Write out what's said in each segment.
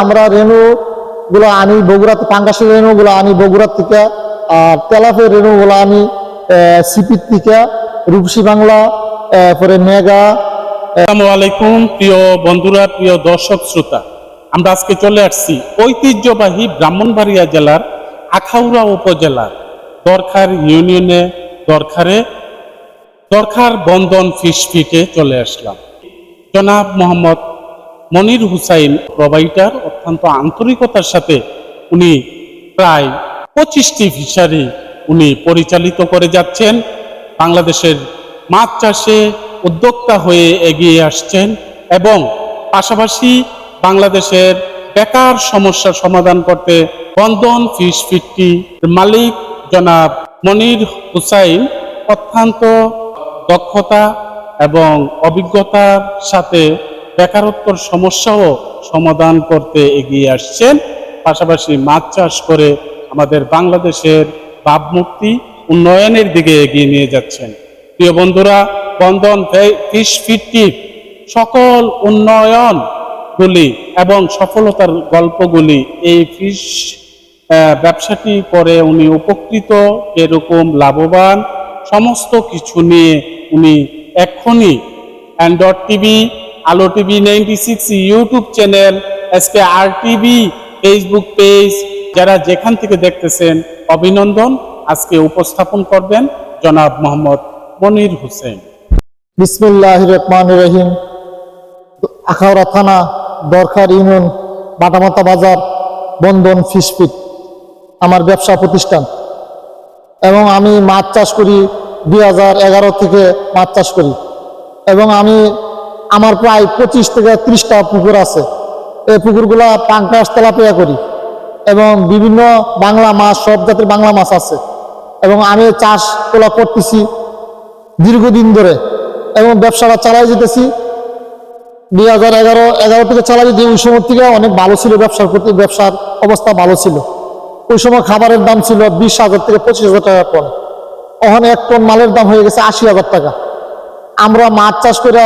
আমরা রেণু গুলো আনি বগুড়া পাঙ্গাসের রেণু গুলো আনি বগুড়া থেকে আর তেলাপের রেণু গুলো আনি সিপির থেকে, রূপসী বাংলা পরে মেগা আসসালামু আলাইকুম, প্রিয় বন্ধুরা, প্রিয় দর্শক, শ্রোতা। আমরা আজকে চলে আসছি ঐতিহ্যবাহী ব্রাহ্মণবাড়িয়া জেলার আখাউড়া উপজেলার দরখার ইউনিয়নে দরখারে দরখার বন্ধন ফিস ফিটে চলে আসলাম। জনাব মোহাম্মদ মনির হুসাইন প্রোভাইডার অত্যন্ত আন্তরিকতার সাথে উনি প্রায় পঁচিশটি ফিশারি উনি পরিচালিত করে যাচ্ছেন। বাংলাদেশের মাছ চাষে উদ্যোক্তা হয়ে এগিয়ে আসছেন এবং পাশাপাশি বাংলাদেশের বেকার সমস্যার সমাধান করতে বন্ধন ফিশ ফিটটি মালিক জনাব মনির হুসাইন অত্যন্ত দক্ষতা এবং অভিজ্ঞতার সাথে বেকারত্বর সমস্যাও সমাধান করতে এগিয়ে আসছেন। পাশাপাশি মাছ চাষ করে আমাদের বাংলাদেশের ভাবমূর্তি উন্নয়নের দিকে এগিয়ে নিয়ে যাচ্ছেন। প্রিয় বন্ধুরা, বন্ধন ফিশ ফিটটির সকল উন্নয়ন গুলি এবং সফলতার গল্পগুলি এই ফিশ ব্যবসাটি করে উনি উপকৃত এরকম লাভবান, সমস্ত কিছু নিয়ে উনি এক্ষুনি Android TV Alo TV ninety six YouTube channel S K আর টিভি ফেসবুক পেজ যারা যেখান থেকে দেখতেছেন, অভিনন্দন। আজকে উপস্থাপন করবেন জনাব মোহাম্মদ মনির হোসেন। বিসমুল্লাহ রহমান রহিম। আখাউড়া থানা, দরখার ইউনিয়ন, বাটামাতা বাজার বন্ধন ফিসফিট, আমার ব্যবসা প্রতিষ্ঠান। এবং আমি মাছ চাষ করি, দুই হাজার এগারো থেকে মাছ চাষ করি। এবং আমি আমার প্রায় পঁচিশ থেকে ত্রিশটা পুকুর আছে। এই পুকুরগুলা পাঙ্কাশ তেলাপিয়া করি এবং বিভিন্ন বাংলা মাছ, সব জাতের বাংলা মাছ আছে। এবং আমি চাষ তোলা করতেছি দীর্ঘদিন ধরে এবং ব্যবসাটা চালাই যেতেছি। দুই হাজার এগারো এগারো থেকে চালাই যে ওই সময় থেকে অনেক ভালো ছিল ব্যবসার প্রতি, ব্যবসার অবস্থা ভালো ছিল। ওই সময় খাবারের দাম ছিল বিশ হাজার থেকে পঁচিশ হাজার টাকা টন ওখানে এক টন মালের দাম হয়ে গেছে আশি হাজার টাকা। আমরা মাছ চাষ করে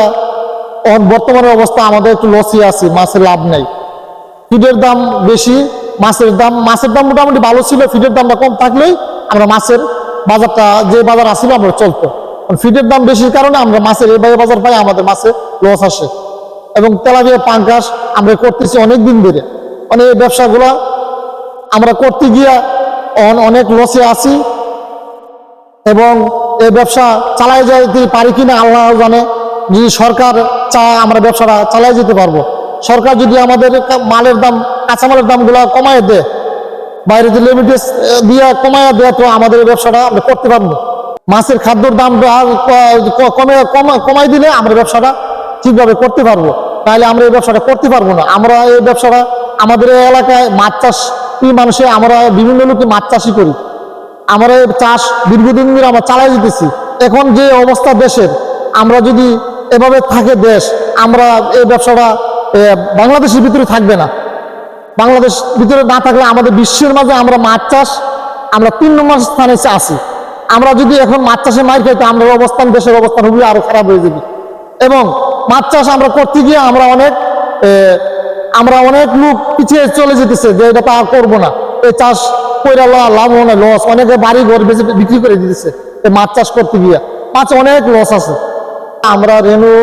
বর্তমানের অবস্থা আমাদের একটু লসই আছে, মাছের লাভ নেই। ফিডের দাম বেশি, মাছের দাম মাছের দাম মোটামুটি ভালো ছিল, ফিডের দামটা কম থাকলেই আমরা মাছের বাজারটা, যে বাজার আসছিল আমরা চলতো। ফিডের দাম বেশির কারণে আমরা মাছের এভাবে বাজার পাই আমাদের মাছে লস আসে। এবং তেলাপিয়া পাঙ্কাশ আমরা করতেছি অনেক দিন ধরে। মানে এই ব্যবসাগুলো আমরা করতে গিয়া অন- অনেক লসে আছি। এবং এই ব্যবসা চালাই যেতে পারি কিনা আল্লাহ জানে। যদি সরকার চায় আমরা ব্যবসাটা চালাই যেতে পারব। সরকার যদি আমাদের মালের দাম, কাঁচামালের দামগুলো কমায় দেয়, বাইরে যে লিমিটেড দিয়ে কমায় দেয়, তো আমাদের ব্যবসাটা আমরা করতে পারব। মাছের খাদ্যর দাম কমে, কমা- কমাই দিলে আমরা ব্যবসাটা ঠিকভাবে করতে পারব। তাহলে আমরা এই ব্যবসাটা করতে পারব না। আমরা এই ব্যবসাটা, আমাদের এলাকায় মাছ চাষ মানুষে আমরা বিভিন্ন লোকে মাছ চাষই করি। আমরা চাষ দীর্ঘদিন ধরে আমরা চালাই যেতেছি। এখন যে অবস্থা দেশের, আমরা যদি এভাবে থাকে দেশ, আমরা এই ব্যবসাটা বাংলাদেশের ভিতরে থাকবে না। বাংলাদেশ ভিতরে না থাকলে আমাদের বিশ্বের মাঝে আমরা মাছ চাষ, আমরা তিন নম্বর স্থানে এসে আছি। আমরা যদি এখন মাছ চাষে মার খাইতে আমরা অবস্থান, দেশের অবস্থান খুবই আরও খারাপ হয়ে যাবে। এবং মাছ চাষ আমরা করতে গিয়ে আমরা অনেক আমরা অনেক লোক পিছিয়ে চলে যেতেছে যে এটা তা করব না। এই চাষ কইরা লাভ হয় লস অনেকে বাড়ি ঘর বেঁচে বিক্রি করে দিতেছে মাছ চাষ করতে গিয়ে। মাছ অনেক লস আছে। আমরা রেণু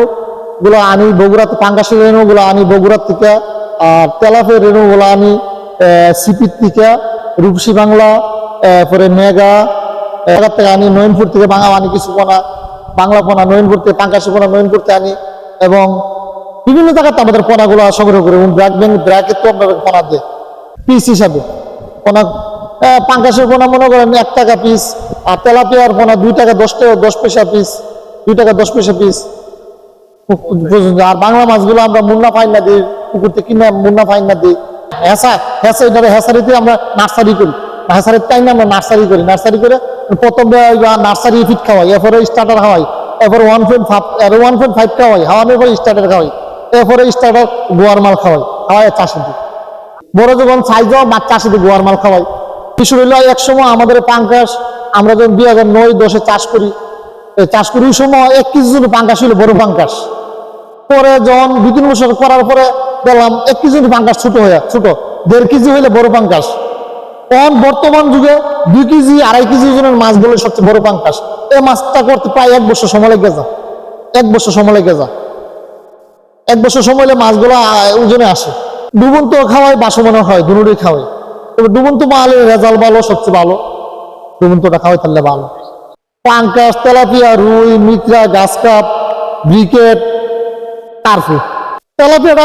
গুলো আনি বগুড়াতে পাঙ্গাসের রেণু গুলো আনি, বগুড়ার থেকে আর তেলাপের রেণু গুলো আনি সিপির থেকে, রূপসী বাংলা পরে মেগা এগার থেকে আনি, নয়নপুর থেকে বাংলা আনি কিছু পোনা, বাংলা পোনা, নয়নপুর থেকে পাঙ্গাসি পোনা, নয়নপুর থেকে আনি, এবং বিভিন্ন জায়গাতে আমাদের পোনাগুলো সংগ্রহ করে, এবং ব্র্যাক ব্যাংক, ব্র্যাকের তো আপনাদের পোনা দেয় পিস হিসাবে। পোনা পাঙ্গাসের পোনা মনে করেন এক টাকা পিস আর তেলাপিয়ার পোনা দুই টাকা, দশ টাকা, দশ পয়সা পিস দুই টাকা দশ পয়সা পিস আর বাংলা মাছগুলো আমরা মুন্না ফাইন না দিই, পুকুর থেকে কিনে মুন্না ফাইন না দিই। হেসা হেসা এটা হেসারিতে আমরা নার্সারি করি। হেসারির টাইমে আমরা নার্সারি করি। নার্সারি করে প্রথমে নার্সারি ফিট খাওয়াই, এরপরে স্টার্টার খাওয়াই, এরপর one point five one point five খাওয়াই, খাওয়ানোর পরে স্টার্টার খাওয়াই, এরপরে স্টার্টার গোয়ার মাল খাওয়াই খাওয়াই চাষি দিই বড় যখন সাইজ হয়, মাছ চাষি দিই গোয়ার মাল খাওয়াই। কিছু রইল এক সময় আমাদের পাঙ্কাশ, আমরা যখন দুই হাজার নয় দশে চাষ করি চাষ করি সময় এক কেজি জন্য পাঙ্কাশ ছিল বড় পাঙ্কাশ পরে যখন দুই তিন বছর করার পরে দিলাম এক কেজি পাঙ্কাশ ছোট হয়ে, ছোট। দেড় কেজি হইলে বড় পাঙ্কাশ এখন বর্তমান যুগে দুই কেজি, আড়াই কেজি ওজনের মাছগুলো সবচেয়ে বড় পাঙ্কাশ এই মাছটা করতে প্রায় এক বছর সময় লেগে যা এক বছর সময় লেগে যা এক বছর সময় হলে মাছগুলো ওজনে আসে। ডুবন্ত খাওয়াই বাসমানো হয় দুটোই খাওয়াই তবে ডুবন্ত মালের রেজাল্ট ভালো, সবচেয়ে ভালো। ডুবন্তটা খাওয়াই তাহলে ভালো। পাঙ্কাশ তেলাপিয়া, রুই, মিত্রা গাছ কাপ ব্রিকেট কার্ফু তেলাপিয়াটা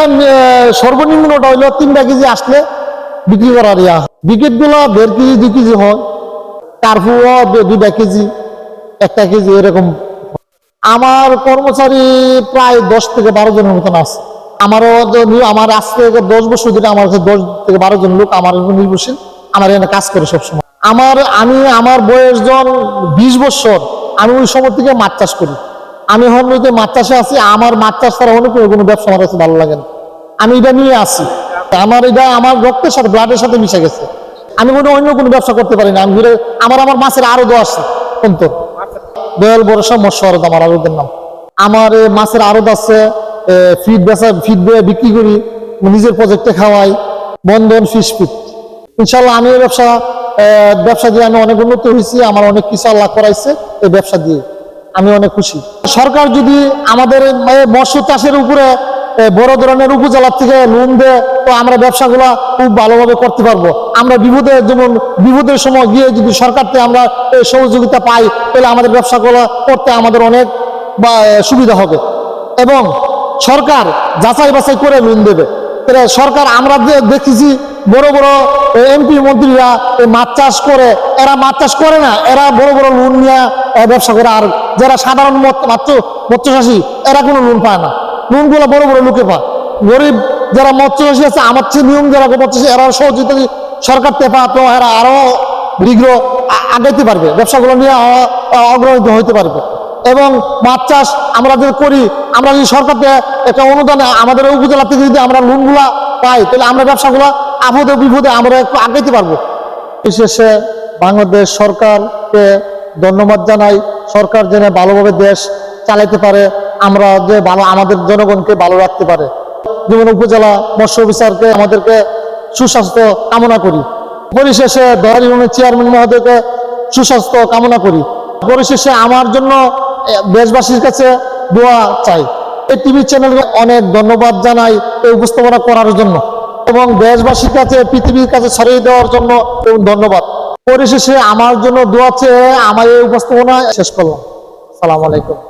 সর্বনিম্নটা হইল তিনটা কেজি আসলে বিক্রি করার ইয়া। ব্রিকেটগুলো দেড় কেজি, দুই কেজি হয়। কার্ফুও দু- দুইটা কেজি, একটা কেজি এরকম। আমার কর্মচারী প্রায় দশ থেকে বারো জনের মতন আছে। আমারও আমার আজ থেকে দশ বছর ধরে আমার দশ থেকে বারো জন লোক, আমার নির্ভরশীল। আমার এখানে কাজ করে সবসময়। আমার, আমি, আমার বয়স জন বিশ বছর, আমি ওই সময় থেকে মাছ চাষ করি। আমি হইতে মাছ চাষে আছি, আমার মাছ চাষ ছাড়া অন্য কোনো ব্যবসা আমার কাছে ভালো লাগে না। আমি এটা নিয়ে আসি আমার এটা, আমার রক্তের সাথে, ব্লাডের সাথে মিশে গেছে। আমি কোনো অন্য কোনো ব্যবসা করতে পারি না। আমি ঘুরে আমার আমার মাছের আরও দো আছে। অন্তর দয়াল ভরসা মৎস্য আরদ আমার আরদের নাম। আমার মাছের আরদ আছে ফিড বেচা ফিড বিক্রি করি, নিজের প্রজেক্টে খাওয়াই, বন্ধন ফিশ ফিট ইনশাল্লাহ আমি এই ব্যবসা ব্যবসা দিয়ে আমি অনেক উন্নত হয়েছি, আমার অনেক কিছু আল্লাহ করাইছে এই ব্যবসা দিয়ে। আমি অনেক খুশি। সরকার যদি আমাদের মৎস্য চাষের উপরে বড় ধরনের উপজেলা থেকে লোন দেয়, তো আমরা ব্যবসাগুলো খুব ভালোভাবে করতে পারব। আমরা বিপদে, যেমন বিপদের সময় গিয়ে যদি সরকার থেকে আমরা সহযোগিতা পাই, তাহলে আমাদের ব্যবসাগুলো করতে আমাদের অনেক, বা সুবিধা হবে। এবং সরকার যাচাই বাছাই করে লোন দেবে। সরকার আমরা দেখেছি বড় বড় এমপি মন্ত্রীরা এই মাছ চাষ করে, এরা মাছ চাষ করে না, এরা বড় বড় লোন নিয়ে ব্যবসা করে। আর যারা সাধারণ মাত্র মৎস্যচাষী, এরা কোনো লোন পায় না। লোনগুলো বড় বড় লোকে পায়। গরিব যারা মৎস্যচাষী আছে, আমার চেয়ে নিয়ম যারা মৎস্যচাষী, এরা সহযোগিতা সরকার পায় তো, এরা আরও দীর্ঘ আ- আগাইতে পারবে। ব্যবসাগুলো নিয়ে আ- হইতে পারবে। এবং মাছ চাষ আমরা যদি করি, আমরা যদি সরকার থেকে একটা অনুদান আমাদের উপজেলা থেকে যদি আমরা লোনগুলা পাই, তাহলে আমরা ব্যবসাগুলো আপদে বিপদে আমরা একটু আগাইতে পারব। বিশেষে বাংলাদেশ সরকারকে ধন্যবাদ জানাই। সরকার যেন ভালোভাবে দেশ চালাইতে পারে, আমরা যে ভালো, আমাদের জনগণকে ভালো রাখতে পারে। যেমন উপজেলা মৎস্য অফিসারকে আমাদেরকে সুস্বাস্থ্য কামনা করি। পরিশেষে দহার ইউনিয়নের চেয়ারম্যান মহোদয়কে সুস্বাস্থ্য কামনা করি। পরিশেষে আমার জন্য দেশবাসীর কাছে দোয়া চাই। এই টিভি চ্যানেলকে অনেক ধন্যবাদ জানাই, এই উপস্থাপনা করার জন্য। এবং দেশবাসীর কাছে, পৃথিবীর কাছে ছড়িয়ে দেওয়ার জন্য এবং ধন্যবাদ। পরিশেষে আমার জন্য দোয়া চেয়ে আমার এই উপস্থাপনা শেষ করলাম। সালাম আলাইকুম।